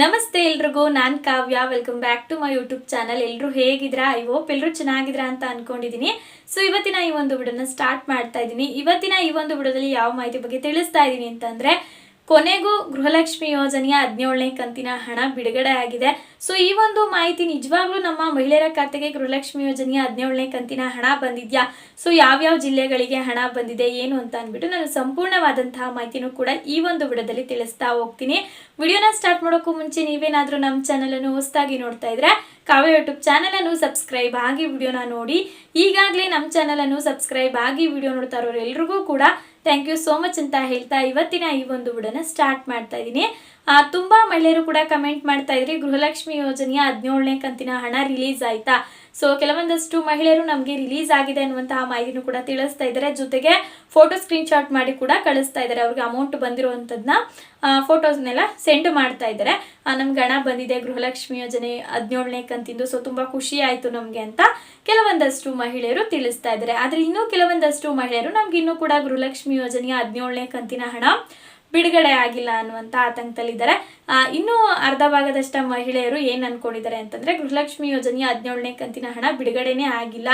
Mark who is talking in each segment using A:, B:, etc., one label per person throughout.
A: ನಮಸ್ತೆ ಎಲ್ರಿಗೂ, ನಾನು Kavya. Welcome back to my YouTube channel ಎಲ್ಲರೂ ಹೇಗಿದ್ರಾ? ಐ ಹೋಪ್ ಎಲ್ಲರೂ ಚೆನ್ನಾಗಿದ್ರಾ ಅಂತ ಅನ್ಕೊಂಡಿದ್ದೀನಿ ಸೊ ಇವತ್ತಿನ ಈ ಒಂದು ವಿಡಿಯೋನ ಸ್ಟಾರ್ಟ್ ಮಾಡ್ತಾ ಇದ್ದೀನಿ ಇವತ್ತಿನ ಈ ಒಂದು ವಿಡಿಯೋದಲ್ಲಿ ಯಾವ ಮಾಹಿತಿ ಬಗ್ಗೆ ತಿಳಿಸ್ತಾ ಇದ್ದೀನಿ ಅಂತಂದರೆ, ಕೊನೆಗೂ ಗೃಹಲಕ್ಷ್ಮಿ ಯೋಜನೆಯ ಹದಿನೇಳನೇ ಕಂತಿನ ಹಣ ಬಿಡುಗಡೆ ಆಗಿದೆ. ಸೊ ಈ ಒಂದು ಮಾಹಿತಿ ನಿಜವಾಗ್ಲೂ ನಮ್ಮ ಮಹಿಳೆಯರ ಖಾತೆಗೆ ಗೃಹಲಕ್ಷ್ಮಿ ಯೋಜನೆಯ ಹದಿನೇಳನೇ ಕಂತಿನ ಹಣ ಬಂದಿದ್ಯಾ? ಸೊ ಯಾವ್ಯಾವ ಜಿಲ್ಲೆಗಳಿಗೆ ಹಣ ಬಂದಿದೆ, ಏನು ಅಂತ ಅಂದ್ಬಿಟ್ಟು ನಾನು ಸಂಪೂರ್ಣವಾದಂತಹ ಮಾಹಿತಿನೂ ಕೂಡ ಈ ಒಂದು ವಿಡದಲ್ಲಿ ತಿಳಿಸ್ತಾ ಹೋಗ್ತೀನಿ. ವಿಡಿಯೋನ ಸ್ಟಾರ್ಟ್ ಮಾಡೋಕ್ಕೂ ಮುಂಚೆ ನೀವೇನಾದರೂ ನಮ್ಮ ಚಾನಲನ್ನು ಹೊಸದಾಗಿ ನೋಡ್ತಾ ಇದ್ರೆ ಕಾವ್ಯ ಯೂಟ್ಯೂಬ್ ಚಾನಲನ್ನು ಸಬ್ಸ್ಕ್ರೈಬ್ ಆಗಿ ವಿಡಿಯೋನ ನೋಡಿ. ಈಗಾಗಲೇ ನಮ್ಮ ಚಾನಲನ್ನು ಸಬ್ಸ್ಕ್ರೈಬ್ ಆಗಿ ವಿಡಿಯೋ ನೋಡ್ತಾ ಇರೋರು ಎಲ್ರಿಗೂ ಕೂಡ ಥ್ಯಾಂಕ್ ಯು ಸೋ ಮಚ್ ಅಂತ ಹೇಳ್ತಾ ಇವತ್ತಿನ ಈ ಒಂದು ವಿಡಿಯೋನ ಸ್ಟಾರ್ಟ್ ಮಾಡ್ತಾ ಇದ್ದೀನಿ. ತುಂಬಾ ಮಹಿಳೆಯರು ಕೂಡ ಕಮೆಂಟ್ ಮಾಡ್ತಾ ಇದ್ರಿ. ಗೃಹಲಕ್ಷ್ಮಿ ಯೋಜನೆಯ ಹದಿನೇಳನೇ ಕಂತಿನ ಹಣ ರಿಲೀಸ್ ಆಯ್ತಾ? ಸೊ ಕೆಲವೊಂದಷ್ಟು ಮಹಿಳೆಯರು ನಮಗೆ ರಿಲೀಸ್ ಆಗಿದೆ ಅನ್ನುವಂತಹ ಮಾಹಿತಿನೂ ಕೂಡ ತಿಳಿಸ್ತಾ ಇದ್ದಾರೆ. ಜೊತೆಗೆ ಫೋಟೋ ಸ್ಕ್ರೀನ್ ಶಾಟ್ ಮಾಡಿ ಕೂಡ ಕಳಿಸ್ತಾ ಇದ್ದಾರೆ. ಅವ್ರಿಗೆ ಅಮೌಂಟ್ ಬಂದಿರುವಂಥದ್ದನ್ನ ಫೋಟೋಸ್ನೆಲ್ಲ ಸೆಂಡ್ ಮಾಡ್ತಾ ಇದ್ದಾರೆ. ನಮ್ಗೆ ಹಣ ಬಂದಿದೆ ಗೃಹಲಕ್ಷ್ಮಿ ಯೋಜನೆ ಹದಿನೇಳನೇ ಕಂತಿಂದು. ಸೊ ತುಂಬಾ ಖುಷಿ ಆಯ್ತು ನಮಗೆ ಅಂತ ಕೆಲವೊಂದಷ್ಟು ಮಹಿಳೆಯರು ತಿಳಿಸ್ತಾ ಇದ್ದಾರೆ. ಆದ್ರೆ ಇನ್ನೂ ಕೆಲವೊಂದಷ್ಟು ಮಹಿಳೆಯರು ನಮ್ಗೆ ಇನ್ನೂ ಕೂಡ ಗೃಹಲಕ್ಷ್ಮಿ ಯೋಜನೆಯ ಹದಿನೇಳನೇ ಕಂತಿನ ಹಣ ಬಿಡುಗಡೆ ಆಗಿಲ್ಲ ಅನ್ನುವಂತ ಆತಂಕದಲ್ಲಿದ್ದಾರೆ. ಇನ್ನೂ ಅರ್ಧ ಭಾಗದಷ್ಟ ಮಹಿಳೆಯರು ಏನ್ ಅನ್ಕೊಂಡಿದ್ದಾರೆ ಅಂತಂದ್ರೆ ಗೃಹಲಕ್ಷ್ಮಿ ಯೋಜನೆಯ ಹದಿನೇಳನೇ ಕಂತಿನ ಹಣ ಬಿಡುಗಡೆನೇ ಆಗಿಲ್ಲ.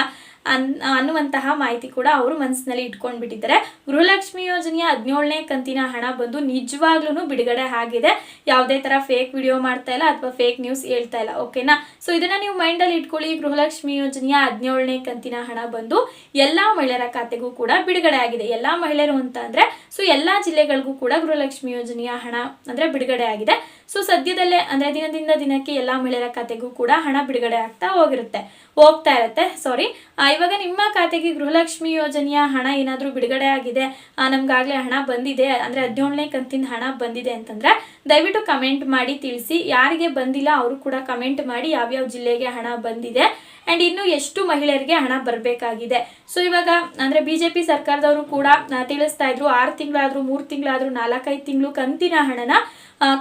A: ಅನ್ ಅನ್ನುವಂತಹ ಮಾಹಿತಿ ಕೂಡ ಅವರು ಮನಸ್ಸಿನಲ್ಲಿ ಇಟ್ಕೊಂಡ್ಬಿಟ್ಟಿದ್ದಾರೆ. ಗೃಹಲಕ್ಷ್ಮಿ ಯೋಜನೆಯ ಹದಿನೇಳನೇ ಕಂತಿನ ಹಣ ಬಂದು ನಿಜವಾಗ್ಲೂ ಬಿಡುಗಡೆ ಆಗಿದೆ. ಯಾವುದೇ ತರ ಫೇಕ್ ವಿಡಿಯೋ ಮಾಡ್ತಾ ಇಲ್ಲ ಅಥವಾ ಫೇಕ್ ನ್ಯೂಸ್ ಹೇಳ್ತಾ ಇಲ್ಲ ಓಕೆನಾ ಸೊ ಇದನ್ನ ನೀವು ಮೈಂಡಲ್ಲಿ ಇಟ್ಕೊಳ್ಳಿ. ಗೃಹಲಕ್ಷ್ಮಿ ಯೋಜನೆಯ ಹದಿನೇಳನೇ ಕಂತಿನ ಹಣ ಬಂದು ಎಲ್ಲಾ ಮಹಿಳೆಯರ ಖಾತೆಗೂ ಕೂಡ ಬಿಡುಗಡೆ ಆಗಿದೆ. ಎಲ್ಲಾ ಮಹಿಳೆಯರು ಅಂತ ಅಂದ್ರೆ ಸೊ ಎಲ್ಲಾ ಜಿಲ್ಲೆಗಳಿಗೂ ಕೂಡ ಗೃಹಲಕ್ಷ್ಮಿ ಯೋಜನೆಯ ಹಣ ಅಂದ್ರೆ ಬಿಡುಗಡೆ ಆಗಿದೆ. ಸೊ ಸದ್ಯದಲ್ಲೇ, ಅಂದ್ರೆ ದಿನದಿಂದ ದಿನಕ್ಕೆ ಎಲ್ಲಾ ಮಹಿಳೆಯರ ಖಾತೆಗೂ ಕೂಡ ಹಣ ಬಿಡುಗಡೆ ಆಗ್ತಾ ಹೋಗಿರುತ್ತೆ, ಹೋಗ್ತಾ ಇರುತ್ತೆ. ಸಾರಿ ಇವಾಗ ನಿಮ್ಮ ಖಾತೆಗೆ ಗೃಹಲಕ್ಷ್ಮಿ ಯೋಜನೆಯ ಹಣ ಏನಾದರೂ ಬಿಡುಗಡೆ ಆಗಿದೆ? ನಮ್ಗಾಗಲೇ ಹಣ ಬಂದಿದೆ. ಅಂದ್ರೆ ಹದಿನೇಳನೇ ಕಂತಿನ ಹಣ ಬಂದಿದೆ ಅಂತಂದ್ರೆ ದಯವಿಟ್ಟು ಕಮೆಂಟ್ ಮಾಡಿ ತಿಳಿಸಿ. ಯಾರಿಗೆ ಬಂದಿಲ್ಲ, ಅವರು ಕೂಡ ಕಮೆಂಟ್ ಮಾಡಿ ಯಾವ್ಯಾವ ಜಿಲ್ಲೆಗೆ ಹಣ ಬಂದಿದೆ. ಅಂಡ್ ಇನ್ನು ಎಷ್ಟು ಮಹಿಳೆಯರಿಗೆ ಹಣ ಬರಬೇಕಾಗಿದೆ? ಸೊ ಇವಾಗ, ಅಂದ್ರೆ ಬಿಜೆಪಿ ಸರ್ಕಾರದವರು ಕೂಡ ತಿಳಿಸ್ತಾ ಇದ್ರು, ಆರು ತಿಂಗಳಾದ್ರೂ, ಮೂರು ತಿಂಗಳಾದ್ರೂ, ನಾಲ್ಕೈದು ತಿಂಗಳು ಕಂತಿನ ಹಣನ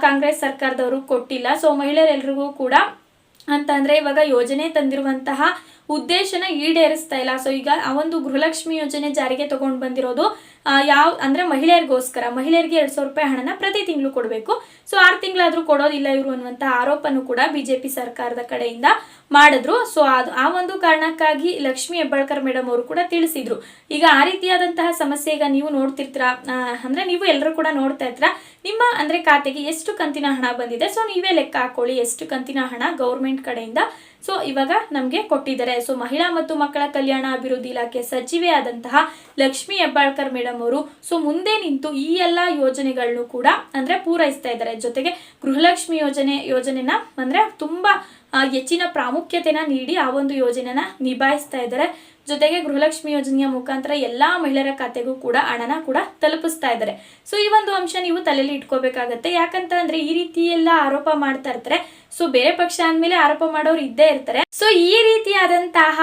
A: ಕಾಂಗ್ರೆಸ್ ಸರ್ಕಾರದವರು ಕೊಟ್ಟಿಲ್ಲ. ಸೊ ಮಹಿಳೆಯರೆಲ್ಲರಿಗೂ ಕೂಡ, ಅಂತಂದರೆ ಇವಾಗ ಯೋಜನೆ ತಂದಿರುವಂತಹ ಉದ್ದೇಶನ ಈಡೇರಿಸ್ತಾ ಇಲ್ಲ. ಸೊ ಈಗ ಆ ಒಂದು ಗೃಹಲಕ್ಷ್ಮಿ ಯೋಜನೆ ಜಾರಿಗೆ ತಗೊಂಡು ಬಂದಿರೋದು ಯಾವ, ಅಂದ್ರೆ ಮಹಿಳೆಯರಿಗೋಸ್ಕರ, ಮಹಿಳೆಯರಿಗೆ ಎರಡ್ ಸಾವಿರ ರೂಪಾಯಿ ಹಣನ ಪ್ರತಿ ತಿಂಗಳು ಕೊಡಬೇಕು. ಸೊ ಆರು ತಿಂಗಳಾದ್ರೂ ಕೊಡೋದಿಲ್ಲ ಇವರು ಅನ್ನುವಂತ ಆರೋಪನೂ ಕೂಡ ಬಿಜೆಪಿ ಸರ್ಕಾರದ ಕಡೆಯಿಂದ ಮಾಡಿದ್ರು. ಸೊ ಅದು ಆ ಒಂದು ಕಾರಣಕ್ಕಾಗಿ ಲಕ್ಷ್ಮಿ ಹೆಬ್ಬಾಳ್ಕರ್ ಮೇಡಮ್ ಅವರು ಕೂಡ ತಿಳಿಸಿದ್ರು. ಈಗ ಆ ರೀತಿಯಾದಂತಹ ಸಮಸ್ಯೆ ಈಗ ನೀವು ನೋಡ್ತಿರ್ತೀರ? ಅಂದ್ರೆ ನೀವು ಎಲ್ಲರೂ ಕೂಡ ನೋಡ್ತಾ ಇರ್ತೀರಾ? ನಿಮ್ಮ, ಅಂದ್ರೆ ಖಾತೆಗೆ ಎಷ್ಟು ಕಂತಿನ ಹಣ ಬಂದಿದೆ? ಸೊ ನೀವೇ ಲೆಕ್ಕ ಹಾಕೊಳ್ಳಿ, ಎಷ್ಟು ಕಂತಿನ ಹಣ ಗೌರ್ಮೆಂಟ್ ಕಡೆಯಿಂದ ಸೊ ಇವಾಗ ನಮಗೆ ಕೊಟ್ಟಿದ್ದಾರೆ. ಸೊ ಮಹಿಳಾ ಮತ್ತು ಮಕ್ಕಳ ಕಲ್ಯಾಣ ಅಭಿವೃದ್ಧಿ ಇಲಾಖೆ ಸಚಿವೆ ಆದಂತಹ ಲಕ್ಷ್ಮಿ ಹೆಬ್ಬಾಳ್ಕರ್ ಮೇಡಮ್ ಅವರು ಸೊ ಮುಂದೆ ನಿಂತು ಈ ಎಲ್ಲ ಯೋಜನೆಗಳನ್ನು ಕೂಡ ಅಂದ್ರೆ ಪೂರೈಸ್ತಾ ಇದ್ದಾರೆ. ಜೊತೆಗೆ ಗೃಹಲಕ್ಷ್ಮಿ ಯೋಜನೆ, ಯೋಜನೆನ ಅಂದ್ರೆ ತುಂಬಾ ಹೆಚ್ಚಿನ ಪ್ರಾಮುಖ್ಯತೆನ ನೀಡಿ ಆ ಒಂದು ಯೋಜನೆನ ನಿಭಾಯಿಸ್ತಾ ಇದ್ದಾರೆ. ಜೊತೆಗೆ ಗೃಹಲಕ್ಷ್ಮಿ ಯೋಜನೆಯ ಮುಖಾಂತರ ಎಲ್ಲಾ ಮಹಿಳೆಯರ ಖಾತೆಗೂ ಕೂಡ ಹಣನ ಕೂಡ ತಲುಪಿಸ್ತಾ ಇದ್ದಾರೆ. ಸೊ ಈ ಒಂದು ಅಂಶ ನೀವು ತಲೆಯಲ್ಲಿ ಇಟ್ಕೋಬೇಕಾಗತ್ತೆ. ಯಾಕಂತ ಅಂದ್ರೆ ಈ ರೀತಿ ಎಲ್ಲ ಆರೋಪ ಮಾಡ್ತಾ ಇರ್ತಾರೆ. ಸೊ ಬೇರೆ ಪಕ್ಷ ಅಂದ್ಮೇಲೆ ಆರೋಪ ಮಾಡೋರು ಇದ್ದೇ ಇರ್ತಾರೆ. ಸೊ ಈ ರೀತಿಯಾದಂತಹ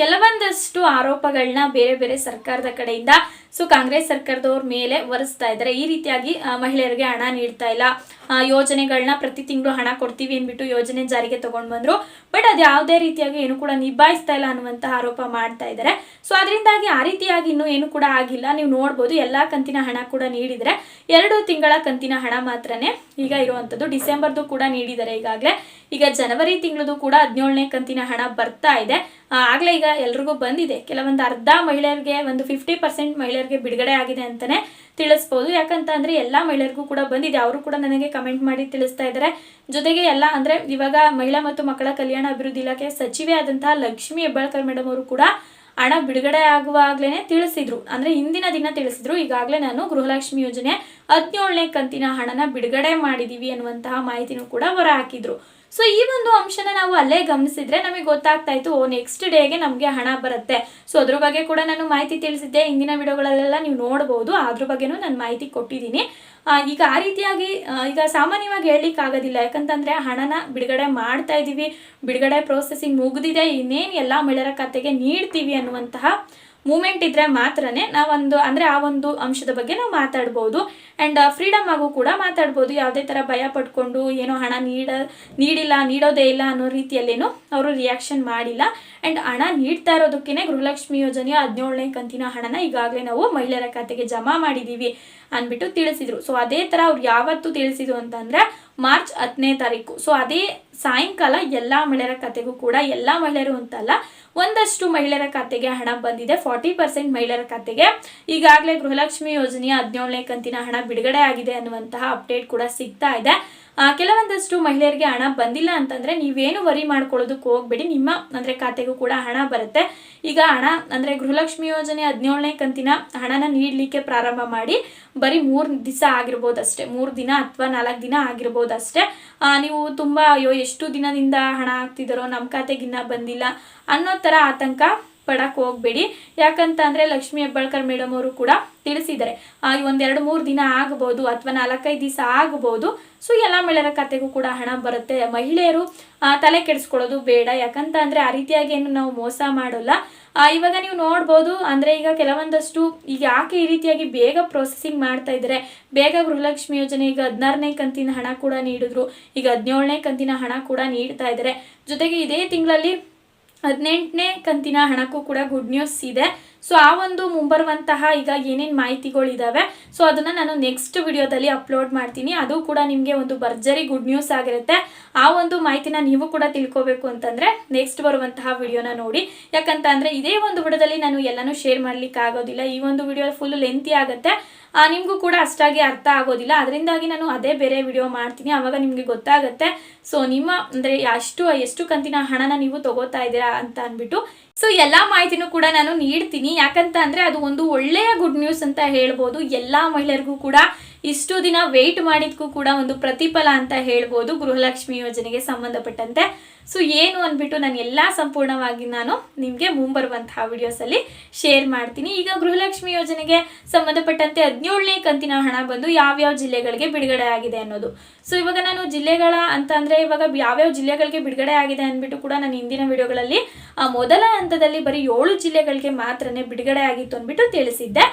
A: ಕೆಲವೊಂದಷ್ಟು ಆರೋಪಗಳನ್ನ ಬೇರೆ ಬೇರೆ ಸರ್ಕಾರದ ಕಡೆಯಿಂದ ಸೊ ಕಾಂಗ್ರೆಸ್ ಸರ್ಕಾರದವ್ರ ಮೇಲೆ ವರಿಸ್ತಾ ಇದ್ದಾರೆ. ಈ ರೀತಿಯಾಗಿ ಮಹಿಳೆಯರಿಗೆ ಹಣ ನೀಡ್ತಾ ಇಲ್ಲ. ಯೋಜನೆಗಳನ್ನ ಪ್ರತಿ ತಿಂಗಳು ಹಣ ಕೊಡ್ತೀವಿ ಅಂದ್ಬಿಟ್ಟು ಯೋಜನೆ ಜಾರಿಗೆ ತಗೊಂಡ್ ಬಂದ್ರು. ಬಟ್ ಅದು ಯಾವುದೇ ರೀತಿಯಾಗಿ ಏನು ಕೂಡ ನಿಭಾಯಿಸ್ತಾ ಇಲ್ಲ ಅನ್ನುವಂತಹ ಆರೋಪ ಮಾಡ್ತಾ ಇದ್ದಾರೆ. ಸೊ ಅದರಿಂದಾಗಿ ಆ ರೀತಿಯಾಗಿ ಇನ್ನೂ ಏನು ಕೂಡ ಆಗಿಲ್ಲ. ನೀವು ನೋಡ್ಬೋದು, ಎಲ್ಲಾ ಕಂತಿನ ಹಣ ಕೂಡ ನೀಡಿದ್ರೆ, ಎರಡು ತಿಂಗಳ ಕಂತಿನ ಹಣ ಮಾತ್ರನೇ ಈಗ ಇರುವಂತದ್ದು. ಡಿಸೆಂಬರ್ದು ಕೂಡ ನೀಡಿದ್ದಾರೆ ಈಗಾಗಲೇ. ಈಗ ಜನವರಿ ತಿಂಗಳದು ಕೂಡ ಹದಿನೇಳನೇ ಕಂತಿನ ಹಣ ಬರ್ತಾ ಇದೆ. ಆಗ್ಲೇ ಈಗ ಎಲ್ರಿಗೂ ಬಂದಿದೆ. ಕೆಲವೊಂದು ಅರ್ಧ ಮಹಿಳೆಯರಿಗೆ ಒಂದು ಫಿಫ್ಟಿ ಪರ್ಸೆಂಟ್ ಮಹಿಳೆಯರಿಗೆ ಬಿಡುಗಡೆ ಆಗಿದೆ ಅಂತಾನೆ ತಿಳಿಸ್ಬೋದು. ಯಾಕಂತ ಅಂದ್ರೆ ಎಲ್ಲಾ ಮಹಿಳೆಯರಿಗೂ ಕೂಡ ಬಂದಿದೆ. ಅವರು ಕೂಡ ನನಗೆ ಕಮೆಂಟ್ ಮಾಡಿ ತಿಳಿಸ್ತಾ ಇದ್ದಾರೆ. ಜೊತೆಗೆ ಎಲ್ಲ ಅಂದ್ರೆ ಇವಾಗ ಮಹಿಳಾ ಮತ್ತು ಮಕ್ಕಳ ಕಲ್ಯಾಣ ಅಭಿವೃದ್ಧಿ ಇಲಾಖೆ ಸಚಿವೆ ಆದಂತಹ ಲಕ್ಷ್ಮಿ ಹೆಬ್ಬಾಳ್ಕರ್ ಮೇಡಮ್ ಅವರು ಕೂಡ ಹಣ ಬಿಡುಗಡೆ ಆಗುವಾಗ್ಲೇನೆ ತಿಳಿಸಿದ್ರು. ಅಂದ್ರೆ ಹಿಂದಿನ ದಿನ ತಿಳಿಸಿದ್ರು. ಈಗಾಗಲೇ ನಾನು ಗೃಹಲಕ್ಷ್ಮಿ ಯೋಜನೆ ಹದಿನೇಳನೇ ಕಂತಿನ ಹಣನ ಬಿಡುಗಡೆ ಮಾಡಿದ್ದೀವಿ ಅನ್ನುವಂತಹ ಮಾಹಿತಿನೂ ಕೂಡ ಹೊರ ಹಾಕಿದ್ರು. ಸೊ ಈ ಒಂದು ಅಂಶನ ನಾವು ಅಲ್ಲೇ ಗಮನಿಸಿದ್ರೆ ನಮಗೆ ಗೊತ್ತಾಗ್ತಾ ಇತ್ತು ನೆಕ್ಸ್ಟ್ ಡೇಗೆ ನಮಗೆ ಹಣ ಬರುತ್ತೆ. ಸೊ ಅದ್ರ ಬಗ್ಗೆ ಕೂಡ ನಾನು ಮಾಹಿತಿ ತಿಳಿಸಿದ್ದೆ. ಇಂದಿನ ವಿಡಿಯೋಗಳಲ್ಲೆಲ್ಲ ನೀವು ನೋಡಬಹುದು ಅದ್ರ ಬಗ್ಗೆನೂ ನಾನು ಮಾಹಿತಿ ಕೊಟ್ಟಿದ್ದೀನಿ. ಈಗ ಆ ರೀತಿಯಾಗಿ ಈಗ ಸಾಮಾನ್ಯವಾಗಿ ಹೇಳಲಿಕ್ಕೆ ಆಗೋದಿಲ್ಲ. ಯಾಕಂತಂದ್ರೆ ಹಣನ ಬಿಡುಗಡೆ ಮಾಡ್ತಾ ಇದ್ದೀವಿ. ಬಿಡುಗಡೆ ಪ್ರೋಸೆಸಿಂಗ್ ಮುಗಿದಿದೆ. ಇನ್ನೇನು ಎಲ್ಲ ಮಹಿಳೆಯರ ಖಾತೆಗೆ ನೀಡ್ತೀವಿ ಅನ್ನುವಂತಹ ಮೂಮೆಂಟ್ ಇದ್ರೆ ಮಾತ್ರನೇ ನಾವೊಂದು, ಅಂದ್ರೆ ಆ ಒಂದು ಅಂಶದ ಬಗ್ಗೆ ನಾವು ಮಾತಾಡ್ಬೋದು. ಅಂಡ್ ಫ್ರೀಡಮ್ ಆಗು ಕೂಡ ಮಾತಾಡ್ಬೋದು. ಯಾವುದೇ ತರ ಭಯ ಪಟ್ಕೊಂಡು ಏನೋ ಹಣ ನೀಡ, ನೀಡಿಲ್ಲ, ನೀಡೋದೇ ಇಲ್ಲ ಅನ್ನೋ ರೀತಿಯಲ್ಲೇನು ಅವರು ರಿಯಾಕ್ಷನ್ ಮಾಡಿಲ್ಲ. ಅಂಡ್ ಹಣ ನೀಡ್ತಾ ಇರೋದಕ್ಕೇನೆ ಗೃಹಲಕ್ಷ್ಮಿ ಯೋಜನೆಯ ಹದಿನೇಳನೇ ಕಂತಿನ ಹಣನ ಈಗಾಗಲೇ ನಾವು ಮಹಿಳೆಯರ ಖಾತೆಗೆ ಜಮಾ ಮಾಡಿದೀವಿ ಅಂದ್ಬಿಟ್ಟು ತಿಳಿಸಿದ್ರು. ಸೊ ಅದೇ ತರ ಅವ್ರು ಯಾವತ್ತು ತಿಳಿಸಿದ್ರು ಅಂತಂದ್ರೆ ಮಾರ್ಚ್ ಹತ್ತನೇ ತಾರೀಕು. ಸೊ ಅದೇ ಸಾಯಂಕಾಲ ಎಲ್ಲಾ ಮಹಿಳೆಯರ ಖಾತೆಗೂ ಕೂಡ ಎಲ್ಲಾ ಮಹಿಳೆಯರು ಅಂತಲ್ಲ, ಒಂದಷ್ಟು ಮಹಿಳೆಯರ ಖಾತೆಗೆ ಹಣ ಬಂದಿದೆ. ಫಾರ್ಟಿ ಪರ್ಸೆಂಟ್ ಮಹಿಳೆಯರ ಖಾತೆಗೆ ಈಗಾಗಲೇ ಗೃಹಲಕ್ಷ್ಮಿ ಯೋಜನೆಯ ಹದಿನೇಳನೇ ಕಂತಿನ ಹಣ ಬಿಡುಗಡೆ ಆಗಿದೆ ಅನ್ನುವಂತಹ ಅಪ್ಡೇಟ್ ಕೂಡ ಸಿಗ್ತಾ ಇದೆ. ಕೆಲವೊಂದಷ್ಟು ಮಹಿಳೆಯರಿಗೆ ಹಣ ಬಂದಿಲ್ಲ ಅಂತಂದ್ರೆ ನೀವೇನು ವರಿ ಮಾಡ್ಕೊಳ್ಳೋದಕ್ಕೆ ಹೋಗ್ಬೇಡಿ. ನಿಮ್ಮ, ಅಂದ್ರೆ ಖಾತೆಗೂ ಕೂಡ ಹಣ ಬರುತ್ತೆ. ಈಗ ಹಣ, ಅಂದ್ರೆ ಗೃಹಲಕ್ಷ್ಮಿ ಯೋಜನೆ ಹದಿನೇಳನೇ ಕಂತಿನ ಹಣನ ನೀಡಲಿಕ್ಕೆ ಪ್ರಾರಂಭ ಮಾಡಿ, ಬರೀ ಮೂರು ದಿವಸ ಆಗಿರ್ಬೋದು ಅಷ್ಟೇ ಮೂರು ದಿನ ಅಥವಾ ನಾಲ್ಕು ದಿನ ಆಗಿರ್ಬೋದು ಅಷ್ಟೇ ನೀವು ತುಂಬಾ ಅಯ್ಯೋ, ಎಷ್ಟು ದಿನದಿಂದ ಹಣ ಹಾಕ್ತಿದಾರೋ ನಮ್ಮ ಖಾತೆಗಿನ್ನ ಬಂದಿಲ್ಲ ಅನ್ನೋ ಥರ ಆತಂಕ ಪಡಕ್ ಹೋಗ್ಬೇಡಿ. ಯಾಕಂತ ಅಂದ್ರೆ ಲಕ್ಷ್ಮಿ ಹೆಬ್ಬಾಳ್ಕರ್ ಮೇಡಮ್ ಅವರು ಕೂಡ ತಿಳಿಸಿದ್ದಾರೆ. ಒಂದೆರಡು ಮೂರು ದಿನ ಆಗಬಹುದು ಅಥವಾ ನಾಲ್ಕೈದು ದಿವಸ ಆಗಬಹುದು ಸೊ ಎಲ್ಲ ಮಹಿಳೆಯರ ಕತೆಗೂ ಕೂಡ ಹಣ ಬರುತ್ತೆ. ಮಹಿಳೆಯರು ತಲೆ ಕೆಡಿಸ್ಕೊಳ್ಳೋದು ಬೇಡ. ಯಾಕಂತ ಅಂದ್ರೆ ಆ ರೀತಿಯಾಗಿ ಏನು ನಾವು ಮೋಸ ಮಾಡೋಲ್ಲ. ಇವಾಗ ನೀವು ನೋಡ್ಬೋದು, ಅಂದ್ರೆ ಈಗ ಕೆಲವೊಂದಷ್ಟು ಈಗ ಯಾಕೆ ಈ ರೀತಿಯಾಗಿ ಬೇಗ ಪ್ರೊಸೆಸಿಂಗ್ ಮಾಡ್ತಾ ಇದ್ದಾರೆ. ಬೇಗ ಗೃಹಲಕ್ಷ್ಮಿ ಯೋಜನೆ ಈಗ ಹದಿನಾರನೇ ಕಂತಿನ ಹಣ ಕೂಡ ನೀಡಿದ್ರು. ಈಗ ಹದಿನೇಳನೇ ಕಂತಿನ ಹಣ ಕೂಡ ನೀಡ್ತಾ ಇದ್ದಾರೆ. ಜೊತೆಗೆ ಇದೇ ತಿಂಗಳಲ್ಲಿ ಹದಿನೆಂಟನೇ ಕಂತಿನ ಹಣಕ್ಕೂ ಕೂಡ ಗುಡ್ ನ್ಯೂಸ್ ಇದೆ. ಸೊ ಆ ಒಂದು ಮುಂಬರುವಂತಹ ಈಗ ಏನೇನು ಮಾಹಿತಿಗಳಿದಾವೆ ಸೊ ಅದನ್ನು ನಾನು ನೆಕ್ಸ್ಟ್ ವಿಡಿಯೋದಲ್ಲಿ ಅಪ್ಲೋಡ್ ಮಾಡ್ತೀನಿ. ಅದು ಕೂಡ ನಿಮಗೆ ಒಂದು ಭರ್ಜರಿ ಗುಡ್ ನ್ಯೂಸ್ ಆಗಿರುತ್ತೆ. ಆ ಒಂದು ಮಾಹಿತಿನ ನೀವು ಕೂಡ ತಿಳ್ಕೋಬೇಕು ಅಂತಂದರೆ ನೆಕ್ಸ್ಟ್ ಬರುವಂತಹ ವಿಡಿಯೋನ ನೋಡಿ. ಯಾಕಂತ ಅಂದ್ರೆ ಇದೇ ಒಂದು ವಿಡಿಯೋದಲ್ಲಿ ನಾನು ಎಲ್ಲನೂ ಶೇರ್ ಮಾಡ್ಲಿಕ್ಕೆ ಆಗೋದಿಲ್ಲ ಈ ಒಂದು ವಿಡಿಯೋ ಫುಲ್ ಲೆಂತಿ ಆಗುತ್ತೆ. ನಿಮ್ಗೂ ಕೂಡ ಅಷ್ಟಾಗಿ ಅರ್ಥ ಆಗೋದಿಲ್ಲ. ಅದರಿಂದಾಗಿ ನಾನು ಅದೇ ಬೇರೆ ವಿಡಿಯೋ ಮಾಡ್ತೀನಿ. ಆವಾಗ ನಿಮಗೆ ಗೊತ್ತಾಗುತ್ತೆ. ಸೊ ನಿಮ್ಮ, ಅಂದರೆ ಅಷ್ಟು, ಎಷ್ಟು ಕಂತಿನ ಹಣನ ನೀವು ತಗೋತಾ ಇದ್ದೀರಾ ಅಂತ ಅಂದ್ಬಿಟ್ಟು. ಸೊ ಎಲ್ಲಾ ಮಾಹಿತಿನೂ ಕೂಡ ನಾನು ನೀಡ್ತೀನಿ. ಯಾಕಂತ ಅಂದ್ರೆ ಅದು ಒಂದು ಒಳ್ಳೆಯ ಗುಡ್ ನ್ಯೂಸ್ ಅಂತ ಹೇಳ್ಬೋದು. ಎಲ್ಲಾ ಮಹಿಳೆಯರಿಗೂ ಕೂಡ ಇಷ್ಟು ದಿನ ವೆಯ್ಟ್ ಮಾಡಿದ್ಕೂ ಕೂಡ ಒಂದು ಪ್ರತಿಫಲ ಅಂತ ಹೇಳ್ಬೋದು. ಗೃಹಲಕ್ಷ್ಮಿ ಯೋಜನೆಗೆ ಸಂಬಂಧಪಟ್ಟಂತೆ. ಸೊ ಏನು ಅಂದ್ಬಿಟ್ಟು ನಾನು ಎಲ್ಲ ಸಂಪೂರ್ಣವಾಗಿ ನಾನು ನಿಮಗೆ ಮುಂಬರುವಂತಹ ವಿಡಿಯೋಸಲ್ಲಿ ಶೇರ್ ಮಾಡ್ತೀನಿ. ಈಗ ಗೃಹಲಕ್ಷ್ಮಿ ಯೋಜನೆಗೆ ಸಂಬಂಧಪಟ್ಟಂತೆ ಹದಿನೇಳನೇ ಕಂತಿನ ಹಣ ಬಂದು ಯಾವ್ಯಾವ ಜಿಲ್ಲೆಗಳಿಗೆ ಬಿಡುಗಡೆ ಆಗಿದೆ ಅನ್ನೋದು. ಸೊ ಇವಾಗ ನಾನು ಜಿಲ್ಲೆಗಳ ಅಂತ ಅಂದ್ರೆ ಇವಾಗ ಯಾವ್ಯಾವ ಜಿಲ್ಲೆಗಳಿಗೆ ಬಿಡುಗಡೆ ಆಗಿದೆ ಅಂದ್ಬಿಟ್ಟು ಕೂಡ ನಾನು ಹಿಂದಿನ ವಿಡಿಯೋಗಳಲ್ಲಿ ಆ ಮೊದಲ ಹಂತದಲ್ಲಿ ಬರೀ ಏಳು ಜಿಲ್ಲೆಗಳಿಗೆ ಮಾತ್ರನೇ ಬಿಡುಗಡೆ ಆಗಿತ್ತು ಅಂದ್ಬಿಟ್ಟು ತಿಳಿಸಿದ್ದೆ.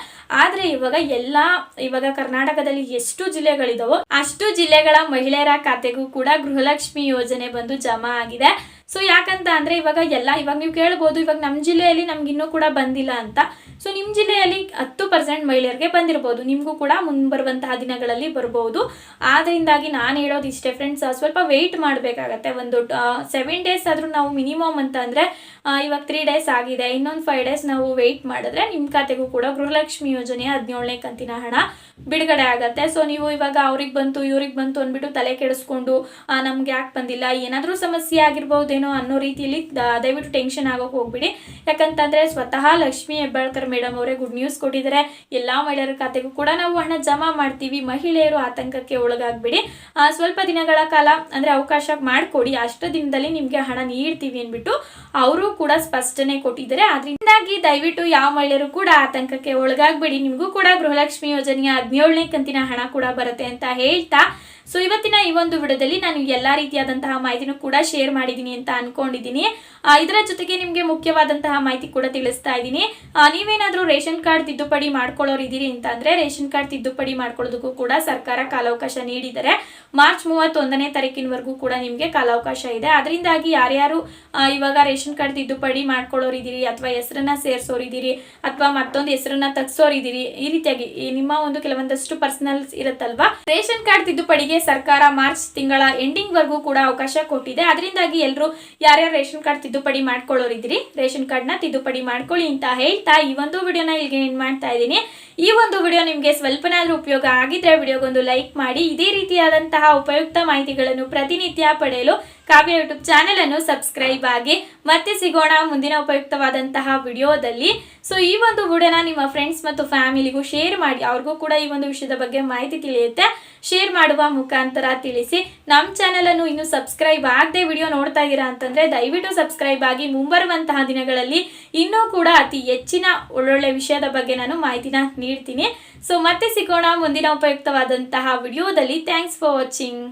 A: ಆದರೆ ಇವಾಗ ಎಲ್ಲಾ, ಇವಾಗ ಕರ್ನಾಟಕದಲ್ಲಿ ಎಷ್ಟು ಜಿಲ್ಲೆಗಳಿದಾವೋ ಅಷ್ಟು ಜಿಲ್ಲೆಗಳ ಮಹಿಳೆಯರ ಖಾತೆಗೂ ಕೂಡ ಗೃಹಲಕ್ಷ್ಮಿ ಯೋಜನೆ ಬಂದು ಜಮಾ ಆಗಿದೆ. ಇದೆ ಸೊ ಯಾಕಂತ ಅಂದ್ರೆ ಇವಾಗ ಎಲ್ಲ, ಇವಾಗ ನೀವು ಕೇಳ್ಬೋದು, ಇವಾಗ ನಮ್ಮ ಜಿಲ್ಲೆಯಲ್ಲಿ ನಮ್ಗೆ ಇನ್ನೂ ಕೂಡ ಬಂದಿಲ್ಲ ಅಂತ. ಸೊ ನಿಮ್ಮ ಜಿಲ್ಲೆಯಲ್ಲಿ ಹತ್ತು ಪರ್ಸೆಂಟ್ ಮಹಿಳೆಯರಿಗೆ ಬಂದಿರಬಹುದು ನಿಮಗೂ ಕೂಡ ಮುಂಬರುವಂತಹ ದಿನಗಳಲ್ಲಿ ಬರ್ಬೋದು. ಆದ್ರಿಂದಾಗಿ ನಾನು ಹೇಳೋದು ಇಷ್ಟೇ ಫ್ರೆಂಡ್ಸ್ ಸ್ವಲ್ಪ ವೆಯ್ಟ್ ಮಾಡಬೇಕಾಗತ್ತೆ. ಒಂದು ಸೆವೆನ್ ಡೇಸ್ ಆದರೂ ನಾವು ಮಿನಿಮಮ್ ಅಂತ ಅಂದರೆ ಇವಾಗ ತ್ರೀ ಡೇಸ್ ಆಗಿದೆ. ಇನ್ನೊಂದು ಫೈವ್ ಡೇಸ್ ನಾವು ವೆಯ್ಟ್ ಮಾಡಿದ್ರೆ ನಿಮ್ಮ ಖಾತೆಗೂ ಕೂಡ ಗೃಹಲಕ್ಷ್ಮಿ ಯೋಜನೆ ಹದಿನೇಳನೇ ಕಂತಿನ ಹಣ ಬಿಡುಗಡೆ ಆಗತ್ತೆ. ಸೊ ನೀವು ಇವಾಗ ಅವ್ರಿಗೆ ಬಂತು, ಇವ್ರಿಗೆ ಬಂತು ಅಂದ್ಬಿಟ್ಟು ತಲೆ ಕೆಡಿಸ್ಕೊಂಡು ನಮ್ಗೆ ಯಾಕೆ ಬಂದಿಲ್ಲ? ಏನಾದರೂ ಸಮಸ್ಯೆ ಆಗಿರ್ಬೋದೇನೋ ಅನ್ನೋ ರೀತಿಯಲ್ಲಿ ದಯವಿಟ್ಟು ಟೆನ್ಷನ್ ಆಗೋಕೆ ಹೋಗ್ಬಿಡಿ. ಯಾಕಂತಂದ್ರೆ ಸ್ವತಃ ಲಕ್ಷ್ಮಿ ಹೆಬ್ಬಾಳ್ಕರ್ ಮೇಡಮ್ ಅವರೇ ಗುಡ್ ನ್ಯೂಸ್ ಕೊಟ್ಟಿದ್ದಾರೆ. ಎಲ್ಲ ಮಹಿಳೆಯರ ಖಾತೆಗೂ ಕೂಡ ನಾವು ಹಣ ಜಮಾ ಮಾಡ್ತೀವಿ. ಮಹಿಳೆಯರು ಆತಂಕಕ್ಕೆ ಒಳಗಾಗ್ಬಿಡಿ. ಸ್ವಲ್ಪ ದಿನಗಳ ಕಾಲ ಅಂದ್ರೆ ಅವಕಾಶ ಮಾಡಿಕೊಡಿ. ಅಷ್ಟು ದಿನದಲ್ಲಿ ನಿಮಗೆ ಹಣ ನೀಡ್ತೀವಿ ಅಂದ್ಬಿಟ್ಟು ಅವರು ಕೂಡ ಸ್ಪಷ್ಟನೆ ಕೊಟ್ಟಿದ್ದಾರೆ. ಅದರಿಂದಾಗಿ ದಯವಿಟ್ಟು ಯಾವ ಮಹಿಳೆಯರು ಕೂಡ ಆತಂಕಕ್ಕೆ ಒಳಗಾಗ್ಬೇಡಿ. ನಿಮಗೂ ಕೂಡ ಗೃಹಲಕ್ಷ್ಮಿ ಯೋಜನೆಯ ಹದಿನೇಳನೇ ಕಂತಿನ ಹಣ ಕೂಡ ಬರುತ್ತೆ ಅಂತ ಹೇಳ್ತಾ ಸೊ ಇವತ್ತಿನ ಈ ಒಂದು ವಿಡಿಯೋದಲ್ಲಿ ನಾನು ಎಲ್ಲಾ ರೀತಿಯಾದಂತಹ ಮಾಹಿತಿನೂ ಕೂಡ ಶೇರ್ ಮಾಡಿದ್ದೀನಿ ಅಂತ ಅನ್ಕೊಂಡಿದ್ದೀನಿ. ಇದರ ಜೊತೆಗೆ ನಿಮಗೆ ಮುಖ್ಯವಾದಂತಹ ಮಾಹಿತಿ ಕೂಡ ತಿಳಿಸ್ತಾ ಇದ್ದೀನಿ. ನೀವೇನಾದರೂ ರೇಷನ್ ಕಾರ್ಡ್ ತಿದ್ದುಪಡಿ ಮಾಡ್ಕೊಳ್ಳೋರು ಇದ್ದೀರಿ ಅಂತ ಅಂದ್ರೆ ರೇಷನ್ ಕಾರ್ಡ್ ತಿದ್ದುಪಡಿ ಮಾಡ್ಕೊಳ್ಳೋದಕ್ಕೂ ಕೂಡ ಸರ್ಕಾರ ಕಾಲಾವಕಾಶ ನೀಡಿದರೆ ಮಾರ್ಚ್ ಮೂವತ್ತೊಂದನೇ ತಾರೀಕಿನವರೆಗೂ ಕೂಡ ನಿಮಗೆ ಕಾಲಾವಕಾಶ ಇದೆ. ಅದರಿಂದಾಗಿ ಯಾರ್ಯಾರು ಇವಾಗ ರೇಷನ್ ಕಾರ್ಡ್ ತಿದ್ದುಪಡಿ ಮಾಡ್ಕೊಳ್ಳೋರು ಇದ್ದೀರಿ ಅಥವಾ ಹೆಸರನ್ನ ಸೇರಿಸೋರಿದ್ದೀರಿ ಅಥವಾ ಮತ್ತೊಂದು ಹೆಸರನ್ನ ತಗ್ಸೋರಿದ್ದೀರಿ ಈ ರೀತಿಯಾಗಿ ನಿಮ್ಮ ಒಂದು ಕೆಲವೊಂದಷ್ಟು ಪರ್ಸನಲ್ಸ್ ಇರುತ್ತಲ್ವಾ? ರೇಷನ್ ಕಾರ್ಡ್ ತಿದ್ದುಪಡಿಗೆ ಸರ್ಕಾರ ಮಾರ್ಚ್ ತಿಂಗಳ ಎಂಡಿಂಗ್ ವರ್ಗೂ ಕೂಡ ಅವಕಾಶ ಕೊಟ್ಟಿದೆ. ಅದರಿಂದಾಗಿ ಎಲ್ಲರೂ ಯಾರ್ಯಾರು ರೇಷನ್ ಕಾರ್ಡ್ ತಿದ್ದುಪಡಿ ಮಾಡ್ಕೊಳ್ಳೋರಿದ್ದೀರಿ ರೇಷನ್ ಕಾರ್ಡ್ನ ತಿದ್ದುಪಡಿ ಮಾಡ್ಕೊಳ್ಳಿ ಅಂತ ಹೇಳ್ತಾ ಈ ಒಂದು ವಿಡಿಯೋನ ಇಲ್ಲಿಗೆ ಏನ್ ಮಾಡ್ತಾ ಇದ್ದೀನಿ. ಈ ಒಂದು ವಿಡಿಯೋ ನಿಮಗೆ ಸ್ವಲ್ಪನಾದ್ರೂ ಉಪಯೋಗ ಆಗಿದ್ರೆ ವಿಡಿಯೋಗೊಂದು ಲೈಕ್ ಮಾಡಿ, ಇದೇ ರೀತಿಯಾದಂತಹ ಉಪಯುಕ್ತ ಮಾಹಿತಿಗಳನ್ನು ಪ್ರತಿನಿತ್ಯ ಪಡೆಯಲು ಕಾವ್ಯ ಯೂಟ್ಯೂಬ್ ಚಾನೆಲ್ ಅನ್ನು ಸಬ್ಸ್ಕ್ರೈಬ್ ಆಗಿ ಮತ್ತೆ ಸಿಗೋಣ ಮುಂದಿನ ಉಪಯುಕ್ತವಾದಂತಹ ವಿಡಿಯೋದಲ್ಲಿ. ಸೊ ಈ ಒಂದು ವಿಡಿಯೋನ ನಿಮ್ಮ ಫ್ರೆಂಡ್ಸ್ ಮತ್ತು ಫ್ಯಾಮಿಲಿಗೂ ಶೇರ್ ಮಾಡಿ, ಅವ್ರಿಗೂ ಕೂಡ ಈ ಒಂದು ವಿಷಯದ ಬಗ್ಗೆ ಮಾಹಿತಿ ತಿಳಿಯುತ್ತೆ. ಶೇರ್ ಮಾಡುವ ಮುಖಾಂತರ ತಿಳಿಸಿ. ನಮ್ಮ ಚಾನಲನ್ನು ಇನ್ನು ಸಬ್ಸ್ಕ್ರೈಬ್ ಆಗದೆ ವಿಡಿಯೋ ನೋಡ್ತಾ ಇದ್ದೀರಾ ಅಂತಂದ್ರೆ ದಯವಿಟ್ಟು ಸಬ್ಸ್ಕ್ರೈಬ್ ಆಗಿ ಮುಂಬರುವಂತಹ ದಿನಗಳಲ್ಲಿ ಇನ್ನೂ ಕೂಡ ಅತಿ ಹೆಚ್ಚಿನ ಒಳ್ಳೊಳ್ಳೆ ವಿಷಯದ ಬಗ್ಗೆ ನಾನು ಮಾಹಿತಿನ ನೀಡ್ತೀನಿ. ಸೊ ಮತ್ತೆ ಸಿಗೋಣ ಮುಂದಿನ ಉಪಯುಕ್ತವಾದಂತಹ ವಿಡಿಯೋದಲ್ಲಿ. Thanks for watching